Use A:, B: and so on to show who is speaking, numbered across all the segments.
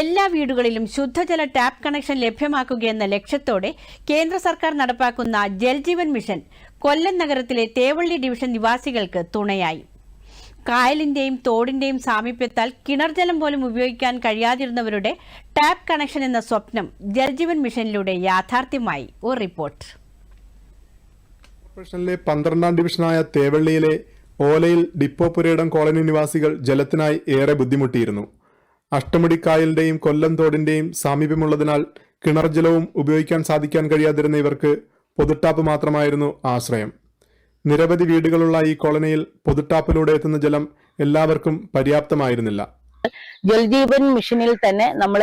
A: എല്ലാ വീടുകളിലും ശുദ്ധജല ടാപ്പ് കണക്ഷൻ ലഭ്യമാക്കുകയെന്ന ലക്ഷ്യത്തോടെ കേന്ദ്ര സർക്കാർ നടപ്പാക്കുന്ന ജൽജീവൻ മിഷൻ കൊല്ലം നഗരത്തിലെ തേവള്ളി ഡിവിഷൻ നിവാസികൾക്ക് തുണയായി. കായലിന്റെയും തോടിന്റെയും സാമീപ്യത്താൽ കിണർജലം പോലും ഉപയോഗിക്കാൻ കഴിയാതിരുന്നവരുടെ ടാപ്പ് കണക്ഷൻ എന്ന സ്വപ്നം ജൽജീവൻ മിഷനിലൂടെ യാഥാർത്ഥ്യമായി. ഒരു റിപ്പോർട്ട്.
B: കോർപ്പറേഷനിലെ പന്ത്രണ്ടാം ഡിവിഷനായ തേവള്ളിയിലെ ഓലയിൽ ഡിപ്പോ പുരയിടം കോളനി നിവാസികൾ ജലത്തിനായി ഏറെ ബുദ്ധിമുട്ടിയിരുന്നു. അഷ്ടമുടിക്കായലിന്റെയും കൊല്ലം തോടിന്റെയും സാമീപ്യമുള്ളതിനാൽ കിണർ ജലവും ഉപയോഗിക്കാൻ സാധിക്കാൻ കഴിയാതിരുന്ന ഇവർക്ക് പൊതുട്ടാപ്പ് മാത്രമായിരുന്നു ആശ്രയം. നിരവധി വീടുകളുള്ള ഈ കോളനിയിൽ പൊതുട്ടാപ്പിലൂടെ എത്തുന്ന ജലം എല്ലാവർക്കും പര്യാപ്തമായിരുന്നില്ല.
C: ജൽജീവൻ മിഷനിൽ തന്നെ നമ്മൾ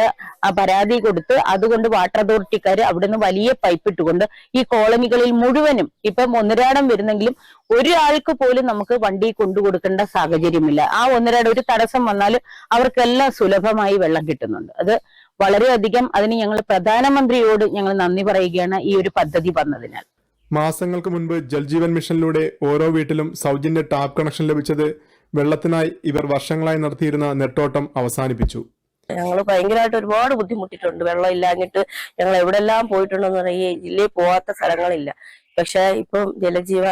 C: പരാതി കൊടുത്ത് അതുകൊണ്ട് വാട്ടർ അതോറിറ്റിക്കാർ അവിടുന്ന് വലിയ പൈപ്പ് ഇട്ടുകൊണ്ട് ഈ കോളനികളിൽ മുഴുവനും ഇപ്പം ഒന്നരാടം വരുന്നെങ്കിലും ഒരാൾക്ക് പോലും നമുക്ക് വണ്ടി കൊണ്ടു കൊടുക്കേണ്ട സാഹചര്യമില്ല. ആ ഒന്നരാടം ഒരു തടസ്സം വന്നാൽ അവർക്കെല്ലാം സുലഭമായി വെള്ളം കിട്ടുന്നുണ്ട്. അത് വളരെയധികം അതിന് ഞങ്ങൾ പ്രധാനമന്ത്രിയോട് ഞങ്ങൾ നന്ദി പറയുകയാണ് ഈ ഒരു പദ്ധതി വന്നതിനാൽ.
B: മാസങ്ങൾക്ക് മുൻപ് ജൽജീവൻ മിഷനിലൂടെ ഓരോ വീട്ടിലും സൗജന്യ ടാപ്പ് കണക്ഷൻ ലഭിച്ചത് വെള്ളത്തിനായി ഇവർ വർഷങ്ങളായി നടത്തിയിരുന്ന നെട്ടോട്ടം അവസാനിപ്പിച്ചു.
D: ഞങ്ങൾ ഭയങ്കരമായിട്ട് ഒരുപാട് ബുദ്ധിമുട്ടിയിട്ടുണ്ട്. വെള്ളം ഇല്ലാഞ്ഞിട്ട് ഞങ്ങൾ എവിടെല്ലാം പോയിട്ടുണ്ടെന്ന് ഈ ജില്ലയിൽ പോവാത്ത സ്ഥലങ്ങളില്ല. പക്ഷെ ഇപ്പം ജലജീവ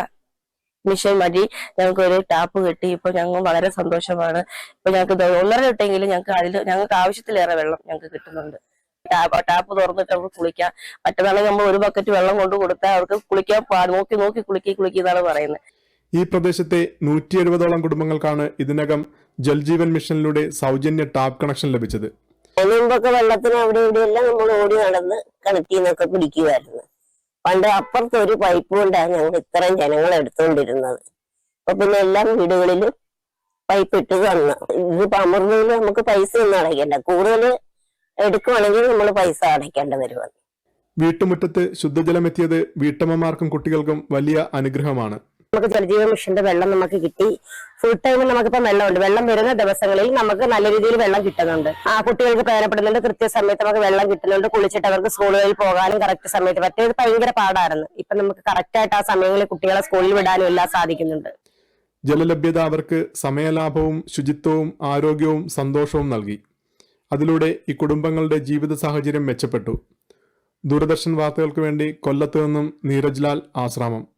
D: മിഷൻ വഴി ഞങ്ങൾക്ക് ഒരു ടാപ്പ് കിട്ടി. ഇപ്പൊ ഞങ്ങൾ വളരെ സന്തോഷമാണ്. ഇപ്പൊ ഞങ്ങൾക്ക് ഒന്നര ലിട്ടെങ്കിലും ഞങ്ങൾക്ക് അതിൽ ഞങ്ങൾക്ക് ആവശ്യത്തിലേറെ വെള്ളം ഞങ്ങൾക്ക് കിട്ടുന്നുണ്ട്. ടാപ്പ് ടാപ്പ് തുറന്നിട്ട് അവർക്ക് കുളിക്കാം. മറ്റന്നാളെ നമ്മൾ ഒരു ബക്കറ്റ് വെള്ളം കൊണ്ട് കൊടുത്താൽ അവർക്ക് കുളിക്കാൻ നോക്കി നോക്കി കുളിക്കി കുളിക്കി എന്നാണ് പറയുന്നത്.
B: ഈ പ്രദേശത്തെ നൂറ്റി എഴുപതോളം കുടുംബങ്ങൾക്കാണ് ഇതിനകം ജൽജീവൻ മിഷനിലൂടെ സൗജന്യ ടാപ്പ് കണക്ഷൻ ലഭിച്ചത്.
E: മുമ്പൊക്കെ വെള്ളത്തിന് അവിടെ ഇവിടെയെല്ലാം നമ്മൾ ഓടി നടന്ന് കിണറ്റിൽ നിന്നൊക്കെ പിടിക്കുമായിരുന്നു പണ്ട് അപ്പുറത്ത് ഒരു പൈപ്പ് കൊണ്ടാണ് ഞങ്ങൾ ഇത്രയും ജനങ്ങൾ എടുത്തുകൊണ്ടിരുന്നത്. അപ്പൊ പിന്നെ എല്ലാ വീടുകളിലും പൈപ്പ് ഇട്ട് തന്നു. ഇതിപ്പോ അമൃതയിൽ നമുക്ക് പൈസ ഒന്നും അടയ്ക്കണ്ട. കൂടുതൽ എടുക്കുവാണെങ്കിൽ നമ്മൾ പൈസ അടയ്ക്കേണ്ടി വരുമെന്ന്.
B: വീട്ടുമുറ്റത്ത് ശുദ്ധജലം എത്തിയത് വീട്ടമ്മമാർക്കും കുട്ടികൾക്കും വലിയ അനുഗ്രഹമാണ്.
E: നമുക്ക് ജലജീവ മിഷന്റെ വെള്ളം നമുക്ക് കിട്ടി. ഫുൾ ടൈം നമുക്കിപ്പം വെള്ളമുണ്ട്. വെള്ളം വരുന്ന ദിവസങ്ങളിൽ നമുക്ക് നല്ല രീതിയിൽ വെള്ളം കിട്ടുന്നുണ്ട്. ആ കുട്ടികൾക്ക് പ്രയോജനപ്പെടുന്നുണ്ട്. കൃത്യസമയത്ത് നമുക്ക് വെള്ളം കിട്ടുന്നുണ്ട്. കുളിച്ചിട്ട് അവർക്ക് സ്കൂളുകളിൽ പോകാനും കറക്റ്റ് സമയത്ത് മറ്റേത് ഭയങ്കര പാടായിരുന്നു. ഇപ്പൊ നമുക്ക് കറക്റ്റ് ആയിട്ട് ആ സമയങ്ങളിൽ കുട്ടികളെ സ്കൂളിൽ വിടാനും എല്ലാം സാധിക്കുന്നുണ്ട്.
B: ജലലഭ്യത അവർക്ക് സമയലാഭവും ശുചിത്വവും ആരോഗ്യവും സന്തോഷവും നൽകി. അതിലൂടെ ഈ കുടുംബങ്ങളുടെ ജീവിത സാഹചര്യം മെച്ചപ്പെട്ടു. ദൂരദർശൻ വാർത്തകൾക്ക് വേണ്ടി കൊല്ലത്തു നിന്നും നീരജ്ലാൽ ആശ്രാമം.